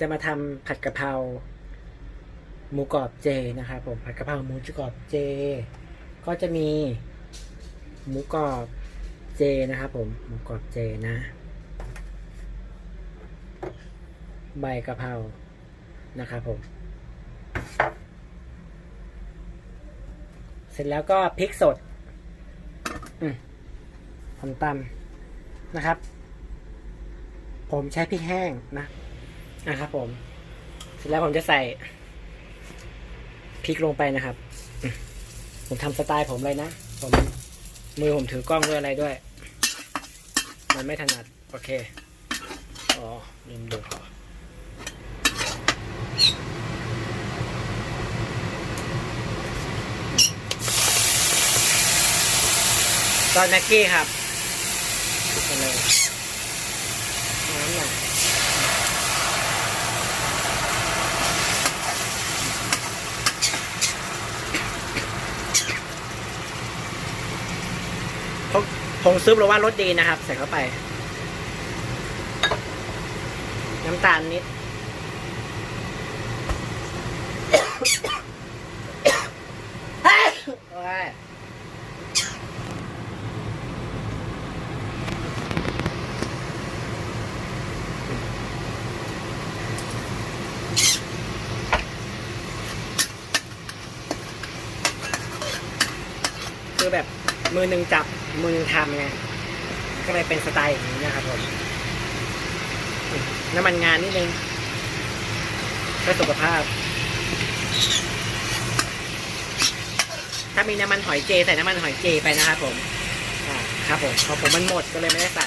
จะมาทำผัดกะเพราหมูกรอบเจนะครับผมผัดกะเพราหมูกรอบเจ ก็จะมีหมูกรอบเจนะครับผมหมูกรอบเจนะ ใบกะเพรานะครับผม เสร็จแล้วก็พริกสดอืมทำตำนะครับ ผมใช้พริกแห้งนะ นะครับผม เสร็จแล้วผมจะใส่พริกลงไปนะครับ ผมทำสไตล์ผมเลยนะ ผมมือผมถือกล้องด้วยอะไรด้วย มันไม่ถนัด โอเค อ๋อลืมดูขอตอนแม็กกี้ครับไปเลยน้ำหน่อย ผงผงซุปหรือว่ารสดีนะครับ ใส่เข้าไป น้ำตาลนิด คือแบบ มือหนึ่งจับมือหนึ่งทำไงก็เลยเป็นสไตล์อย่างนี้นะครับผมน้ำมันงานนิดนึงเพื่อสุขภาพ ถ้ามีน้ำมันหอยเจใส่น้ำมันหอยเจไปนะครับผมครับผมพอผมมันหมดก็เลยไม่ได้ใส่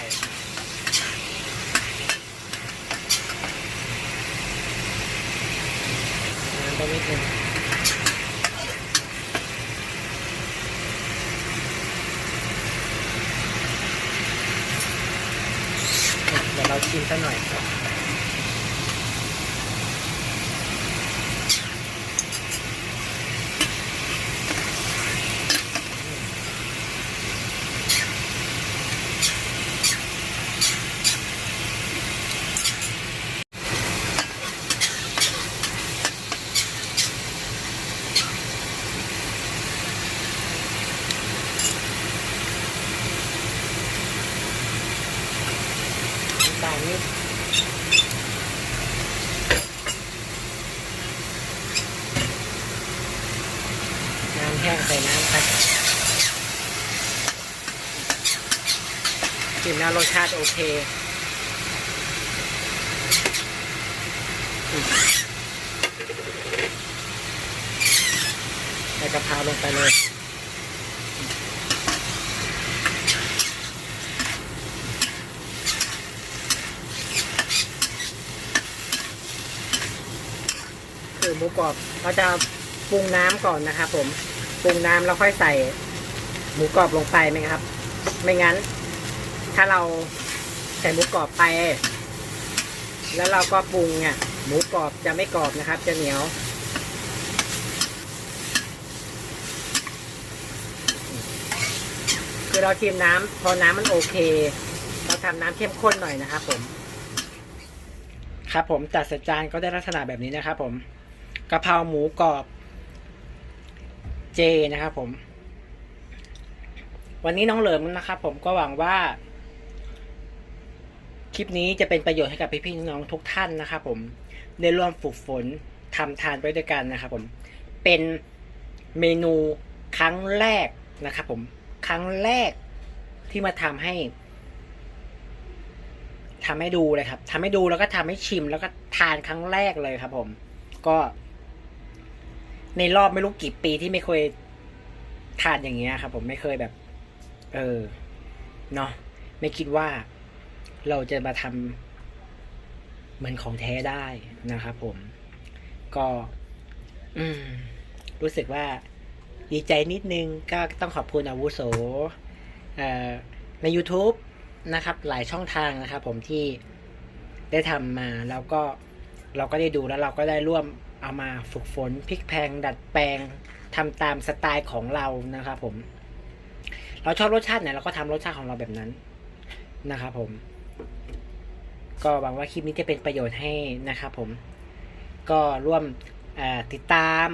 น้ำไปนิดนึงอะเดี๋ยวเราชิมซะหน่อย น้ำตาลนิดน้ำแห้งใส่น้ำไปกินแล้วรสชาติโอเคใส่กะเพราลงไปเลย หมูกรอบเราจะปรุงน้ำก่อนนะครับผมปรุงน้ำแล้วค่อยใส่หมูกรอบลงไปไหมครับ ไม่งั้น ถ้าเราใส่หมูกรอบไป แล้วเราก็ปรุงเนี่ยหมูกรอบจะไม่กรอบนะครับ จะเหนียวคือเราชิมน้ำพอน้ำมันโอเค เราทำน้ำเข้มข้นหน่อยนะครับผม ครับผมจัดใส่จานก็ได้ลักษณะแบบนี้นะครับผม กะเพราหมูกรอบ เจนะครับผม วันนี้น้องเหลิมนะครับผมก็หวังว่า คลิปนี้จะเป็นประโยชน์ให้กับพี่ๆน้องๆทุกท่านนะครับผมได้ร่วมฝึกฝนทำทานไปด้วยกันนะครับผม เป็นเมนูครั้งแรกนะครับผม ครั้งแรกที่มาทำให้ทำให้ดูเลยครับทำให้ดูแล้วก็ทำให้ชิมแล้วก็ทานครั้งแรกเลยครับผม ก็ ในรอบไม่รู้กี่ปีที่ไม่เคยทานอย่างเงี้ยครับผมไม่เคยแบบ เออเนาะไม่คิดว่าเราจะมาทำเหมือนของแท้ได้นะครับผม ก็อืมรู้สึกว่าดีใจนิดนึงก็ต้องขอบคุณอาวุโสใน YouTube นะครับ หลายช่องทางนะครับผมที่ได้ทำมาแล้วก็เราก็ได้ดูแล้วเราก็ได้ร่วม เอามาฝึกฝนพลิกแพงดัดแปลงทำตามสไตล์ของเรานะครับผม เราชอบรสชาติไหนเราก็ทำรสชาติของเราแบบนั้นนะครับผม ก็หวังว่าคลิปนี้จะเป็นประโยชน์ให้นะครับผม ก็ร่วมติดตาม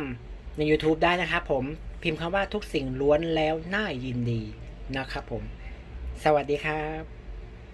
ใน YouTube ได้นะครับผมพิมพ์คำว่าทุกสิ่งล้วนแล้วน่ายินดีนะครับผม สวัสดีครับ